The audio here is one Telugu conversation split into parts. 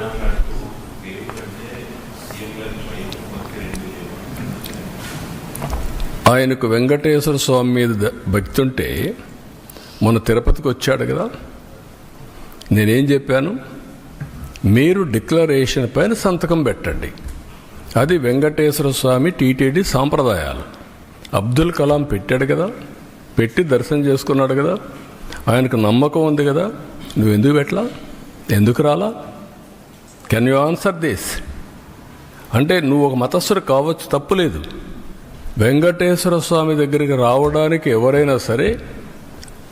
మాట్లాడుతూ దేవుడు అంటే ఆయనకు వెంకటేశ్వర స్వామి మీద భక్తుంటే భక్తి ఉంటే మొన్న తిరుపతికి వచ్చాడు కదా. నేనేం చెప్పాను? మీరు డిక్లరేషన్ పైన సంతకం పెట్టండి. అది వెంకటేశ్వర స్వామి టీటీడీ సాంప్రదాయాలు. అబ్దుల్ కలాం పెట్టాడు కదా. పెట్టి దర్శనం చేసుకున్నాడు కదా. ఆయనకు నమ్మకం ఉంది కదా. నువ్వు ఎందుకు పెట్టలా? ఎందుకు రాలా? Can you answer this? అంటే నువ్వు ఒక మతస్థుడు కావచ్చు తప్పులేదు వెంకటేశ్వర స్వామి దగ్గరికి రావడానికి ఎవరైనా సరే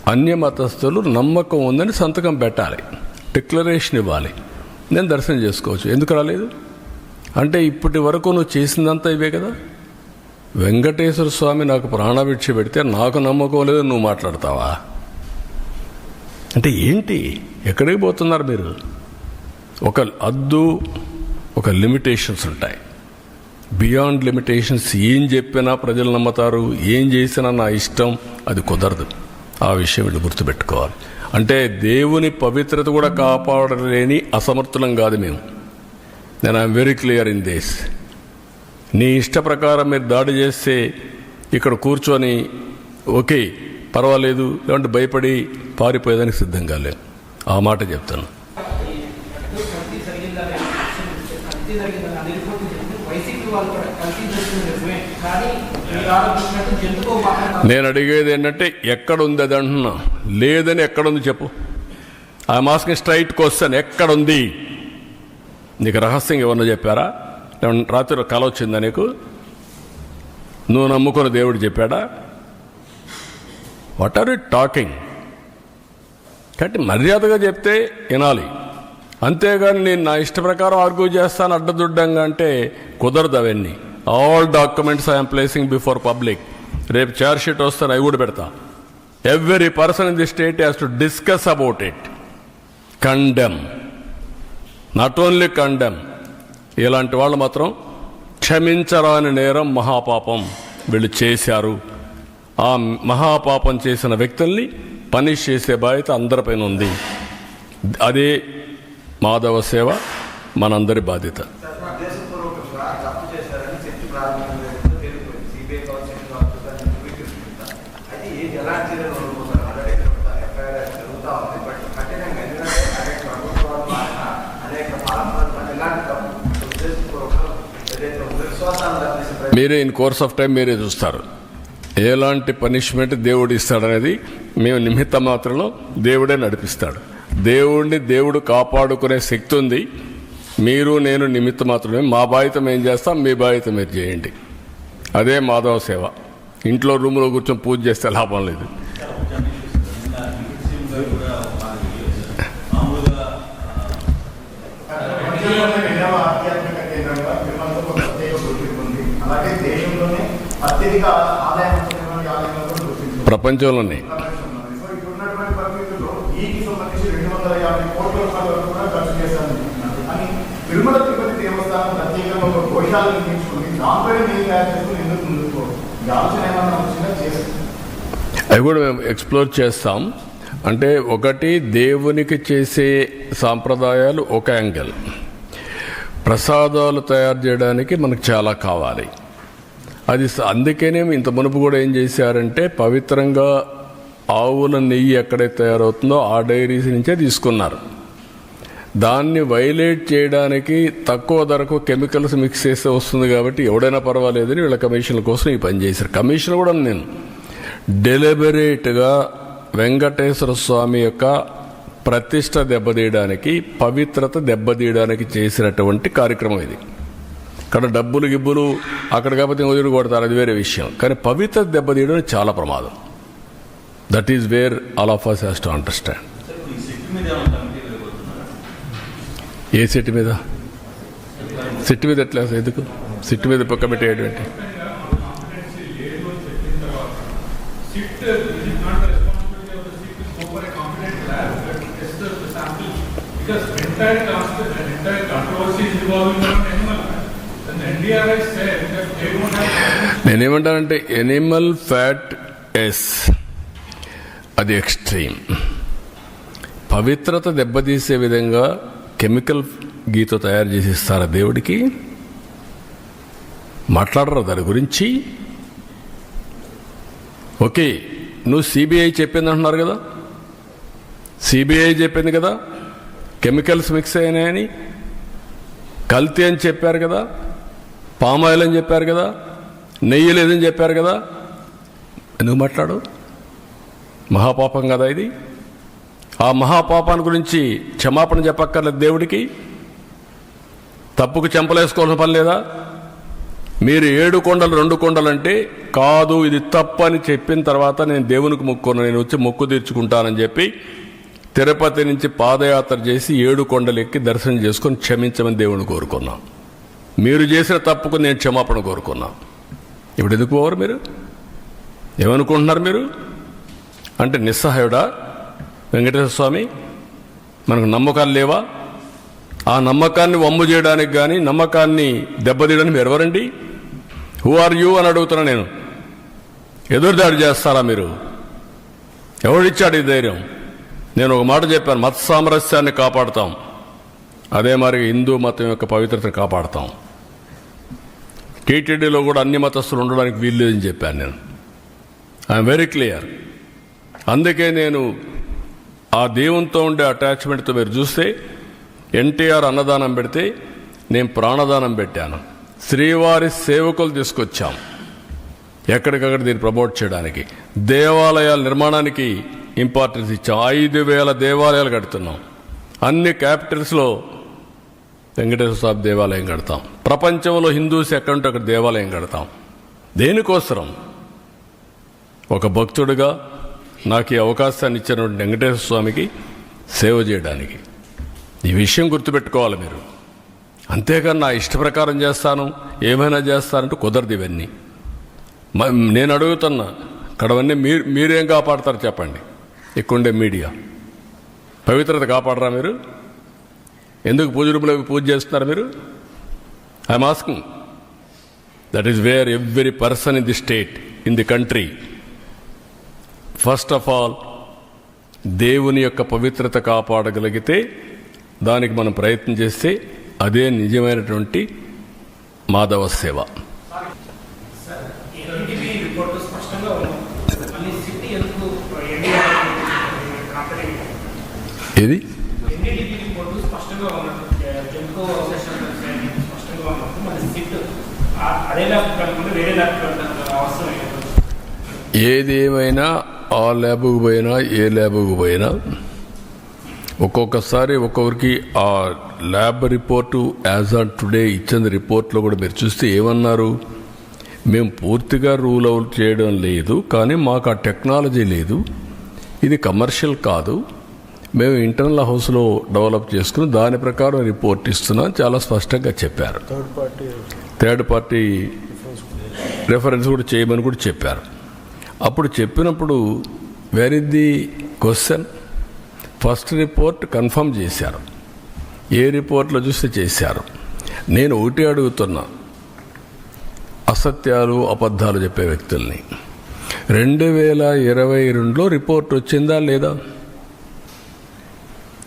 అన్య మతస్థులు నమ్మకం ఉందని సంతకం పెట్టాలి. డిక్లరేషన్ ఇవ్వాలి. నేను దర్శనం చేసుకోవచ్చు. ఎందుకు రాలేదు? అంటే ఇప్పటి వరకు నువ్వు చేసిందంతా ఇవే కదా? వెంకటేశ్వర స్వామి నాకు ప్రాణభిక్ష పెడితే నాకు నమ్మకం లేదు నువ్వు మాట్లాడతావా? అంటే ఏంటి? ఎక్కడికి పోతున్నారు మీరు? ఒక అద్దు ఒక లిమిటేషన్స్ ఉంటాయి. బియాండ్ లిమిటేషన్స్ ఏం చెప్పినా ప్రజలు నమ్ముతారు ఏం చేసినా నా ఇష్టం అది కుదరదు. ఆ విషయం వీళ్ళు గుర్తుపెట్టుకోవాలి. అంటే దేవుని పవిత్రత కూడా కాపాడలేని అసమర్థులం కాదు మేము. నేను I'm very clear in this. నీ ఇష్ట ప్రకారం మీరు దాడి చేస్తే ఇక్కడ కూర్చొని ఓకే పర్వాలేదు లేదంటే భయపడి పారిపోయేదానికి సిద్ధంగా లేవు ఆ మాట చెప్తాను కల్తీ జరిగిందని జరిగిందని అది రిపోర్ట్ వైసీపీ వాళ్ళు కూడా నిజమే కానీ మీరు ఆరోపించినట్టు నేను అడిగేది ఏంటంటే ఎక్కడ ఉంది అది అంటున్నా. లేదని ఎక్కడుంది చెప్పు. ఆ మాస్క్ స్ట్రైట్ క్వశ్చన్ ఎక్కడుంది? నీకు రహస్యం ఏమన్నా చెప్పారా? రాత్రి కల వచ్చిందా నీకు? నువ్వు నమ్ముకున్న దేవుడు చెప్పాడా? వాట్ ఆర్ యూ టాకింగ్ కాబట్టి మర్యాదగా చెప్తే వినాలి. అంతేగాని నేను నా ఇష్ట ప్రకారం ఆర్గ్యూ చేస్తాను అడ్డదుడ్డంగా అంటే కుదరదు అవన్నీ. All documents I'm placing before public రేపు చార్జ్ షీట్ వస్తాను అవి కూడా పెడతా. Every person in the state has to discuss about it condemn not only condemn ఇలాంటి వాళ్ళు మాత్రం క్షమించరాని నేరం మహాపాపం వీళ్ళు చేశారు. ఆ మహాపాపం చేసిన వ్యక్తుల్ని పనిష్ చేసే బాధ్యత అందరిపైన ఉంది. అదే మాధవ సేవ మనందరి బాధ్యత. మీరు మీరే ఇన్ కోర్స్ ఆఫ్ టైం మీరే చూస్తారు. ఎలాంటి పనిష్మెంట్ దేవుడు ఇస్తాడనేది మేము నిమిత్త మాత్రంలో దేవుడే నడిపిస్తాడు. దేవుడిని దేవుడు కాపాడుకునే శక్తి ఉంది. మీరు నేను నిమిత్త మాత్రమే. మా బాధ్యతం ఏం చేస్తాం మీ బాధ్యత మీరు చేయండి. అదే మాధవ సేవ. ఇంట్లో రూమ్లో కూర్చొని పూజ చేస్తే లాభం లేదు. ప్రపంచంలోనే ప్రత్యేకంగా ఒక గోశాల నిర్మించుకుని తయారు చేసుకుని ఎందుకు ముందుకు ఈ ఆలోచన ఏమన్నా అవి కూడా మేము ఎక్స్ప్లోర్ చేస్తాం. అంటే ఒకటి దేవునికి చేసే సాంప్రదాయాలు ఒక యాంగిల్ ప్రసాదాలు తయారు చేయడానికి మనకు చాలా కావాలి. అది అందుకనే ఇంత మునుపు కూడా ఏం చేశారంటే పవిత్రంగా ఆవుల నెయ్యి ఎక్కడైతే తయారవుతుందో ఆ డైరీస్ నుంచే తీసుకున్నారు. దాన్ని వైలేట్ చేయడానికి తక్కువ ధరకు కెమికల్స్ మిక్స్ చేస్తే వస్తుంది కాబట్టి ఎవడైనా పర్వాలేదని వీళ్ళ కమిషన్ల కోసం ఈ పని చేశారు. కమిషన్ కూడా నేను. డెలిబరేట్గా వెంకటేశ్వర స్వామి యొక్క ప్రతిష్ట దెబ్బతీయడానికి పవిత్రత దెబ్బతీయడానికి చేసినటువంటి కార్యక్రమం ఇది. ఇక్కడ డబ్బులు గిబ్బులు అక్కడ కాకపోతే వదిలి కొడతారు. అది వేరే విషయం. కానీ పవిత్ర దెబ్బతీయడం చాలా ప్రమాదం. That is where all of us has to understand ఈ సిట్ మీద ఏమైనా కమిటీ వెళ్ళిపోతున్నారా ఏ సెట్ మీద? సెట్ మీద ఎట్లా ఎందుకు? సెట్ మీద పక్క పెట్టేటువంటి నేనేమంటానంటే ఎనిమల్ ఫ్యాట్ ఎస్. అది ఎక్స్ట్రీమ్. పవిత్రత దెబ్బతీసే విధంగా కెమికల్ గీత తయారు చేసి ఇస్తారా దేవుడికి? మాట్లాడరా దాని గురించి? ఓకే నువ్వు సిబిఐ చెప్పింది అంటున్నారు కదా? సిబిఐ చెప్పింది కదా? కెమికల్స్ మిక్స్ అయినాయని? కల్తీ అని చెప్పారు కదా? పామాయిల్ అని చెప్పారు కదా? నెయ్యి లేదని చెప్పారు కదా? నువ్వు మాట్లాడు? మహాపాపం కదా ఇది? ఆ మహాపాపాన్ని గురించి క్షమాపణ చెప్పక్కర్లేదు దేవుడికి. తప్పుకు చెంపలేసుకోవాల్సిన పని లేదా? మీరు ఏడు కొండలు రెండు కొండలు అంటే కాదు ఇది తప్పని చెప్పిన తర్వాత నేను దేవునికి మొక్కున్నాను నేను వచ్చి మొక్కు తీర్చుకుంటానని చెప్పి తిరుపతి నుంచి పాదయాత్ర చేసి ఏడు కొండలు ఎక్కి దర్శనం చేసుకొని క్షమించమని దేవుని కోరుకున్నాం. మీరు చేసిన తప్పుకు నేను క్షమాపణ కోరుకున్నాం. ఇప్పుడు ఎందుకు పోవరు మీరు? ఏమనుకుంటున్నారు మీరు? అంటే నిస్సహాయుడా? వెంకటేశ్వర స్వామి మనకు నమ్మకాలు లేవా? ఆ నమ్మకాన్ని వమ్ము చేయడానికి కానీ నమ్మకాన్ని దెబ్బతీయడానికి మీరు ఎవరండి? హూ ఆర్ యూ అని అడుగుతున్నా నేను. ఎదురుదాడి చేస్తారా మీరు? ఎవరిచ్చాడు ఈ ధైర్యం? నేను ఒక మాట చెప్పాను మత సామరస్యాన్ని కాపాడుతాం. అదే మరి హిందూ మతం యొక్క పవిత్రతను కాపాడుతాం. టీటీడీలో కూడా అన్ని మతస్థులు ఉండడానికి వీల్లేదని చెప్పాను నేను. ఐఎమ్ వెరీ క్లియర్ అందుకే నేను ఆ దేవునితో ఉండే అటాచ్మెంట్తో మీరు చూస్తే ఎన్టీఆర్ అన్నదానం పెడితే నేను ప్రాణదానం పెట్టాను. శ్రీవారి సేవకులు తీసుకొచ్చాం. ఎక్కడికక్కడ దీన్ని ప్రమోట్ చేయడానికి. దేవాలయాల నిర్మాణానికి ఇంపార్టెన్స్ ఇచ్చాం. ఐదు వేల దేవాలయాలు కడుతున్నాం. అన్ని క్యాపిటల్స్లో వెంకటేశ్వర స్వామి దేవాలయం కడతాం. ప్రపంచంలో హిందూస్ ఎక్కడుంటే అక్కడ దేవాలయం కడతాం. దేనికోసరం? ఒక భక్తుడిగా నాకు ఈ అవకాశాన్ని ఇచ్చినటువంటి వెంకటేశ్వర స్వామికి సేవ చేయడానికి. ఈ విషయం గుర్తుపెట్టుకోవాలి మీరు. అంతేకాని నా ఇష్ట ప్రకారం చేస్తాను ఏమైనా చేస్తానంటూ కుదరదు ఇవన్నీ. మ- నేను అడుగుతున్నా ఇక్కడవన్నీ మీరు మీరేం కాపాడతారు చెప్పండి. ఇక్కడుండే మీడియా. పవిత్రత కాపాడరా మీరు? ఎందుకు పూజ రూపంలో పూజ చేస్తున్నారు మీరు? I'm asking. That is where every person in the state in the country. First of all దేవుని యొక్క పవిత్రత కాపాడగలిగితే దానికి మనం ప్రయత్నం చేస్తే అదే నిజమైనటువంటి మాధవ సేవ. ఏది? ఏదేమైనా ఆ ల్యాబ్కు పోయినా ఏ ల్యాబ్కు పోయినా ఒక్కొక్కసారి ఒక్కొక్కరికి ఆ lab report as on today ఇచ్చిన రిపోర్ట్లో కూడా మీరు చూస్తే ఏమన్నారు? మేము పూర్తిగా రూల్ అవుట్ చేయడం లేదు కానీ మాకు ఆ టెక్నాలజీ లేదు. ఇది కమర్షియల్ కాదు. మేము ఇంటర్నల్ హౌస్లో డెవలప్ చేసుకుని దాని ప్రకారం రిపోర్ట్ ఇస్తున్నాం చాలా స్పష్టంగా చెప్పారు. థర్డ్ పార్టీ రెఫరెన్స్ కూడా చేయమని కూడా చెప్పారు. అప్పుడు చెప్పినప్పుడు where is the question first report confirm చేశారు. ఏ రిపోర్ట్లో చూస్తే చేశారు. నేను ఒకటి అడుగుతున్నా. అసత్యాలు అబద్ధాలు చెప్పే వ్యక్తుల్ని. రెండు వేల ఇరవై రెండులో రిపోర్ట్ వచ్చిందా లేదా?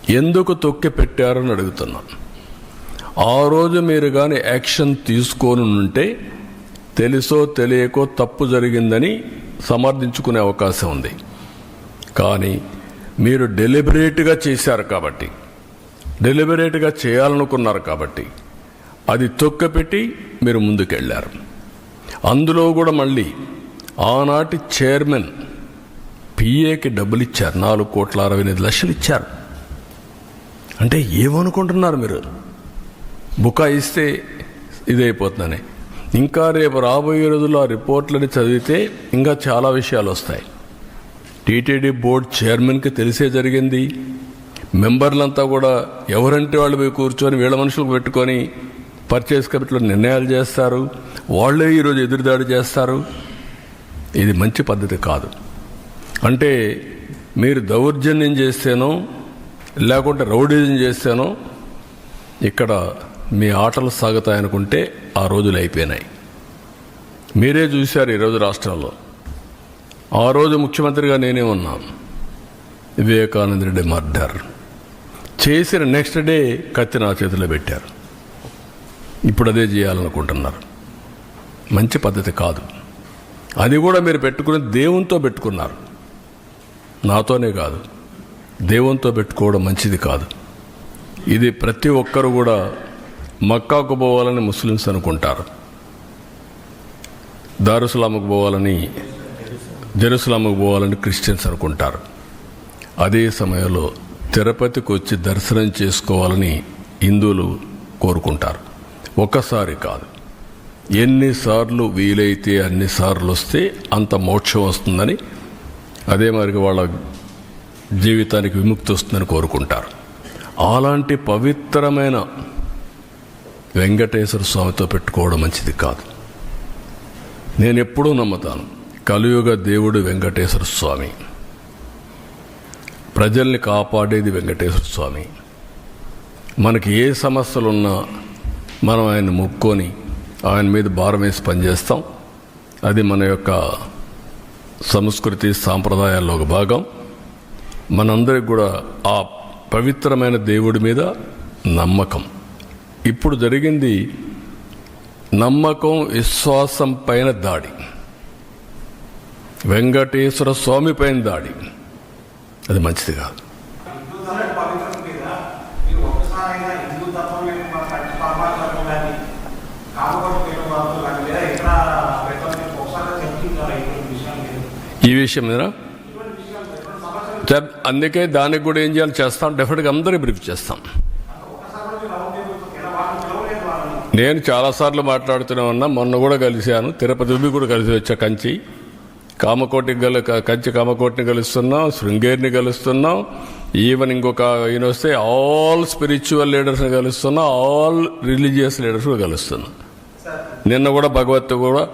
ఎందుకు తొక్కి పెట్టారని అడుగుతున్నా. ఆ రోజు మీరు కానీ యాక్షన్ తీసుకొని ఉంటే తెలుసో తెలియకో తప్పు జరిగిందని సమర్థించుకునే అవకాశం ఉంది. కానీ మీరు డెలిబరేట్గా చేశారు కాబట్టి డెలిబరేట్గా చేయాలనుకున్నారు కాబట్టి అది తొక్కపెట్టి మీరు ముందుకెళ్ళారు అందులో కూడా మళ్ళీ ఆనాటి చైర్మన్ పిఏకి డబ్బులు ఇచ్చారు. నాలుగు కోట్ల అరవై ఎనిమిది లక్షలు ఇచ్చారు. అంటే ఏమనుకుంటున్నారు మీరు? బుకాయిస్తే ఇదైపోతుందని. ఇంకా రేపు రాబోయే రోజుల్లో ఆ రిపోర్ట్లని చదివితే ఇంకా చాలా విషయాలు వస్తాయి. టీటీడీ బోర్డ్ చైర్మన్కి తెలిసే జరిగింది. మెంబర్లంతా కూడా ఎవరంటే వాళ్ళు పోయి కూర్చొని వీళ్ళ మనుషులకు పెట్టుకొని పర్చేస్ కమిటీలో నిర్ణయాలు చేస్తారు. వాళ్ళే ఈరోజు ఎదురుదాడి చేస్తారు. ఇది మంచి పద్ధతి కాదు. అంటే మీరు దౌర్జన్యం చేస్తేనో లేకుంటే రౌడీజం చేస్తేనో ఇక్కడ మీ ఆటలు సాగుతాయనుకుంటే ఆ రోజులు అయిపోయినాయి. మీరే చూశారు ఈరోజు రాష్ట్రంలో. ఆ రోజు ముఖ్యమంత్రిగా నేనే ఉన్నాను. వివేకానంద రెడ్డి మర్డర్. చేసిన నెక్స్ట్ డే కత్తి నా చేతిలో పెట్టారు. ఇప్పుడు అదే చేయాలనుకుంటున్నారు. మంచి పద్ధతి కాదు. అది కూడా మీరు పెట్టుకుని దేవునితో పెట్టుకున్నారు. నాతోనే కాదు. దేవునితో పెట్టుకోవడం మంచిది కాదు. ఇది ప్రతి ఒక్కరు కూడా మక్కాకు పోవాలని ముస్లిమ్స్ అనుకుంటారు. దారుసలాముకు పోవాలని జెరూసలాముకు పోవాలని క్రిస్టియన్స్ అనుకుంటారు. అదే సమయంలో తిరుపతికి వచ్చి దర్శనం చేసుకోవాలని హిందువులు కోరుకుంటారు. ఒక్కసారి కాదు. ఎన్నిసార్లు వీలైతే అన్నిసార్లు వస్తే అంత మోక్షం వస్తుందని అదే మరి వాళ్ళ జీవితానికి విముక్తి వస్తుందని కోరుకుంటారు. అలాంటి పవిత్రమైన వెంకటేశ్వర స్వామితో పెట్టుకోవడం మంచిది కాదు. నేను ఎప్పుడూ నమ్ముతాను కలియుగ దేవుడు వెంకటేశ్వర స్వామి. ప్రజల్ని కాపాడేది వెంకటేశ్వర స్వామి. మనకి ఏ సమస్యలున్నా మనం ఆయన ముక్కొని ఆయన మీద భారం వేసి పనిచేస్తాం. అది మన యొక్క సంస్కృతి సాంప్రదాయాల్లో ఒక భాగం. మనందరికి కూడా ఆ పవిత్రమైన దేవుడి మీద నమ్మకం. ఇప్పుడు జరిగింది నమ్మకం విశ్వాసం పైన దాడి. వెంకటేశ్వర స్వామి పైన దాడి. అది మంచిది కాదు. ఈ విషయం మీద అందుకే దానికి కూడా ఏం చేయాలి? చేస్తాం. డెఫినెట్గా అందరూ బ్రీఫ్ చేస్తాం. నేను చాలాసార్లు మాట్లాడుతూనే ఉన్నా మొన్న కూడా కలిశాను. తిరుపతి కూడా కలిసి వచ్చా కంచి. కామకోటికి గల కంచి కామకోటిని కలుస్తున్నాం శృంగేరిని కలుస్తున్నాం. ఈవెన్ ఇంకొక ఈయన వస్తే ఆల్ స్పిరిచువల్ లీడర్స్ని కలుస్తున్నాం ఆల్ రిలీజియస్ లీడర్స్ కూడా కలుస్తున్నాం. నిన్న కూడా భగవత్ కూడా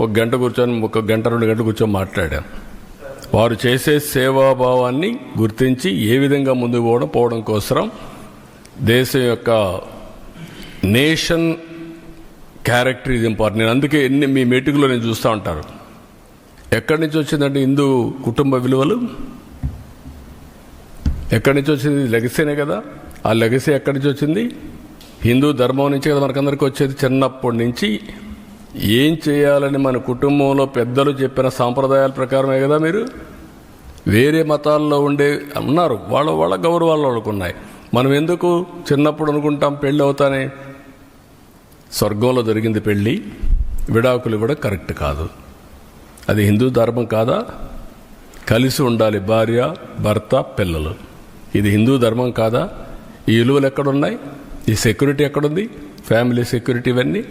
ఒక గంట కూర్చొని ఒక గంట రెండు గంటలు కూర్చొని మాట్లాడాను వారు చేసే సేవాభావాన్ని గుర్తించి ఏ విధంగా ముందుకు పోవడం పోవడం కోసం దేశం యొక్క నేషన్ క్యారెక్టర్ ఇది ఇంపార్టెంట్ నేను అందుకే ఎన్ని మీ మెటుకులో నేను చూస్తూ ఉంటారు ఎక్కడి నుంచి వచ్చిందంటే హిందూ కుటుంబ విలువలు? ఎక్కడి నుంచి వచ్చింది? లెగసీనే కదా. ఆ లెగసీ ఎక్కడి నుంచి వచ్చింది? హిందూ ధర్మం నుంచి కదా మనకందరికి వచ్చేది చిన్నప్పటి నుంచి. ఏం చేయాలని మన కుటుంబంలో పెద్దలు చెప్పిన సాంప్రదాయాల ప్రకారమే కదా మీరు? వేరే మతాల్లో ఉండే ఉన్నారు. వాళ్ళ వాళ్ళ గౌరవాలు వాళ్ళకు ఉన్నాయి. మనం ఎందుకు చిన్నప్పుడు అనుకుంటాం పెళ్ళి అవుతానే? స్వర్గంలో జరిగింది పెళ్ళి విడాకులు కూడా కరెక్ట్ కాదు. అది హిందూ ధర్మం కాదా? కలిసి ఉండాలి భార్య భర్త పిల్లలు. ఇది హిందూ ధర్మం కాదా? ఈ విలువలు ఎక్కడున్నాయి? ఈ సెక్యూరిటీ ఎక్కడుంది? ఫ్యామిలీ సెక్యూరిటీ ఇవన్నీ?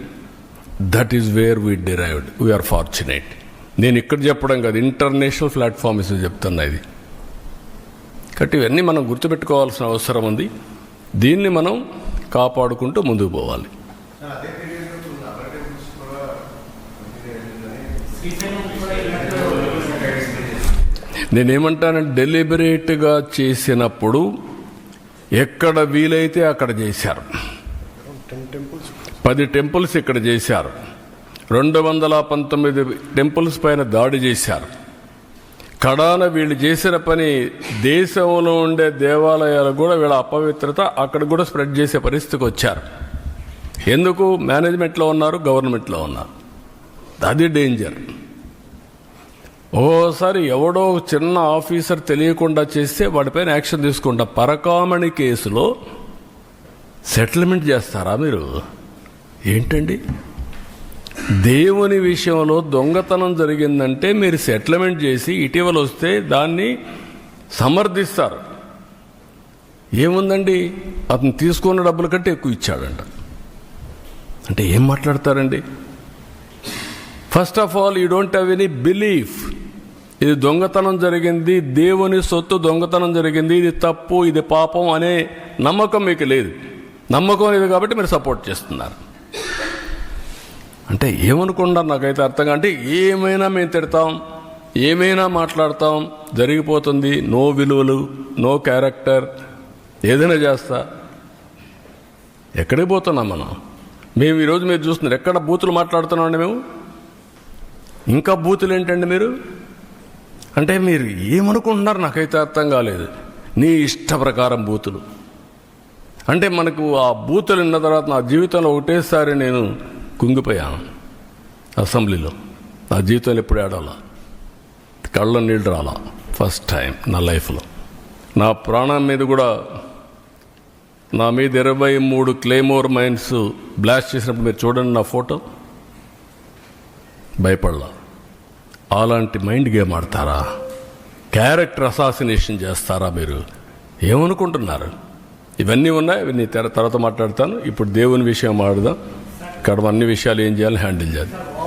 That is where we derived we are fortunate నేను ఇక్కడ చెప్పడం కాదు ఇంటర్నేషనల్ ప్లాట్ఫామ్స్ చెప్తున్నా ఇది. కాబట్టి ఇవన్నీ మనం గుర్తుపెట్టుకోవాల్సిన అవసరం ఉంది. దీన్ని మనం కాపాడుకుంటూ ముందుకు పోవాలి అదే పీరియడ్ అదర్ టెంపుల్స్ కూడా శ్రీశైలం కూడా ఇలాంటి నేనేమంటానంటే డెలిబరేట్గా చేసినప్పుడు ఎక్కడ వీలైతే అక్కడ చేశారు. పది టెంపుల్స్ ఇక్కడ చేశారు. రెండు వందల పంతొమ్మిది టెంపుల్స్ పైన దాడి చేశారు. కడాన వీళ్ళు చేసిన పని దేశంలో ఉండే దేవాలయాలు కూడా వీళ్ళ అపవిత్రత అక్కడ కూడా స్ప్రెడ్ చేసే పరిస్థితికి వచ్చారు. ఎందుకు? మేనేజ్మెంట్లో ఉన్నారు గవర్నమెంట్లో ఉన్నారు. అది డేంజర్ ఓసారి ఎవడో చిన్న ఆఫీసర్ తెలియకుండా చేస్తే వాడిపైన యాక్షన్ తీసుకుంటా. పరకామణి కేసులో సెటిల్మెంట్ చేస్తారా మీరు? ఏంటండి? దేవుని విషయంలో దొంగతనం జరిగిందంటే మీరు సెటిల్మెంట్ చేసి ఇటీవల వస్తే దాన్ని సమర్థిస్తారు. ఏముందండి? అతను తీసుకున్న డబ్బుల కంటే ఎక్కువ ఇచ్చాడంట. అంటే ఏం మాట్లాడతారండి? First of all you don't have any belief ఇది దొంగతనం జరిగింది. దేవుని సొత్తు దొంగతనం జరిగింది. ఇది తప్పు ఇది పాపం అనే నమ్మకం మీకు లేదు. నమ్మకం లేదు కాబట్టి మీరు సపోర్ట్ చేస్తున్నారు. అంటే ఏమనుకున్నారు నాకైతే అర్థం అంటే ఏమైనా మేము తిడతాం ఏమైనా మాట్లాడతాం జరిగిపోతుంది. నో విలువలు నో క్యారెక్టర్ ఏదైనా చేస్తా. ఎక్కడికి పోతున్నాం మనం? మేము ఈరోజు మీరు చూస్తున్నారు. ఎక్కడ బూతులు మాట్లాడుతున్నామండి మేము? ఇంకా బూతులు ఏంటండి మీరు? అంటే మీరు ఏమనుకుంటున్నారు నాకైతే అర్థం కాలేదు. నీ ఇష్ట ప్రకారం బూతులు. అంటే మనకు ఆ బూతులు విన్న తర్వాత నా జీవితంలో ఒకటేసారి నేను కుంగిపోయాను అసెంబ్లీలో. నా జీవితంలో ఎప్పుడు ఆడాలా కళ్ళ నీళ్ళు రాలా ఫస్ట్ టైం నా లైఫ్లో. నా ప్రాణం మీద కూడా నా మీద ఇరవై మూడు క్లేమోర్ మైన్స్ బ్లాస్ట్ చేసినప్పుడు మీరు చూడండి నా ఫోటో. భయపడలా. అలాంటి మైండ్ గేమ్ ఆడతారా? క్యారెక్టర్ అసాసినేషన్ చేస్తారా మీరు? ఏమనుకుంటున్నారు? ఇవన్నీ ఉన్నాయి ఇవన్నీ తర్వాత మాట్లాడతాను. ఇప్పుడు దేవుని విషయం ఆడదాం. ఇక్కడ అన్ని విషయాలు ఏం చేయాలి హ్యాండిల్ చేద్దాం.